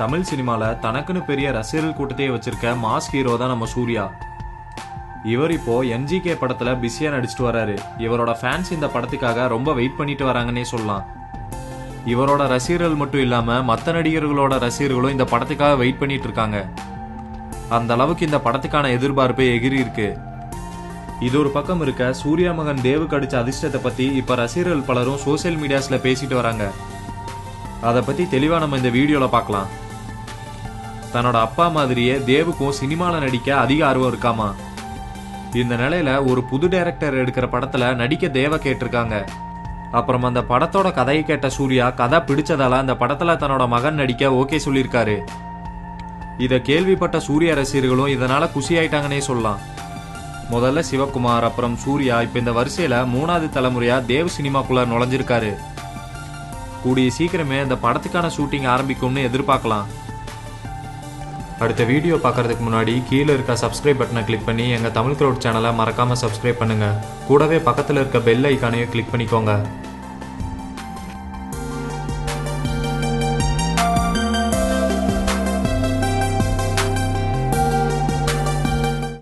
தமிழ் சினிமாவில் தனக்குன்னு பெரிய ரசிகர்கள் கூட்டத்தையே வச்சிருக்க மாஸ் ஹீரோ தான் நம்ம சூர்யா. இவர் இப்போ என்ஜிகே படத்துல பிஸியா நடிச்சிட்டு வராரு. இவரோட ஃபேன்ஸ் இந்த படத்துக்காக ரொம்ப வெயிட் பண்ணிட்டு வராங்கன்னே சொல்லலாம். இவரோட ரசிகர்கள் மட்டும் இல்லாம மற்ற நடிகர்களோட ரசிகர்களும் இந்த படத்துக்காக வெயிட் பண்ணிட்டு இருக்காங்க. அந்த அளவுக்கு இந்த படத்துக்கான எதிர்பார்ப்பு எகிரி இருக்கு. இது ஒரு பக்கம் இருக்க சூர்யா மகன் தேவுக்கு கடிச்ச அதிர்ஷ்டத்தை பத்தி இப்ப ரசிகர்கள் பலரும் சோசியல் மீடியாஸ்ல பேசிட்டு வராங்க. அதை பத்தி தெளிவா நம்ம இந்த வீடியோல பார்க்கலாம். தன்னோட அப்பா மாதிரியே தேவுக்கும் சினிமாவில் நடிக்க அதிக ஆர்வம் இருக்காமா? இந்த நிலையில ஒரு புது டைரக்டர் எடுக்கிற படத்துல நடிக்க தேவ கேட்டிருக்காங்க. அப்புறம் அந்த படத்தோட கதையை கேட்ட சூர்யா கதை பிடிச்சதால அந்த படத்துல தன்னோட மகன் நடிக்க ஓகே சொல்லியிருக்காரு. இதை கேள்விப்பட்ட சூர்யா ரசிகர்களும் இதனால குஷியாயிட்டாங்கன்னே சொல்லலாம். முதல்ல சிவகுமார் அப்புறம் சூர்யா இப்ப இந்த வரிசையில மூணாவது தலைமுறையா தேவ் சினிமாக்குள்ள நுழைஞ்சிருக்காரு. கூடிய சீக்கிரமே இந்த படத்துக்கான ஷூட்டிங் ஆரம்பிக்கும்னு எதிர்பார்க்கலாம். அடுத்த வீடியோ பார்க்கறதுக்கு முன்னாடி கீழே இருக்க சப்ஸ்கிரைப் பட்டனை கிளிக் பண்ணி எங்கள் தமிழ் க்ரௌட் சேனலை மறக்காமல் சப்ஸ்கிரைப் பண்ணுங்கள் கூடவே பக்கத்தில் இருக்க பெல் ஐக்கானையும் கிளிக் பண்ணிக்கோங்க.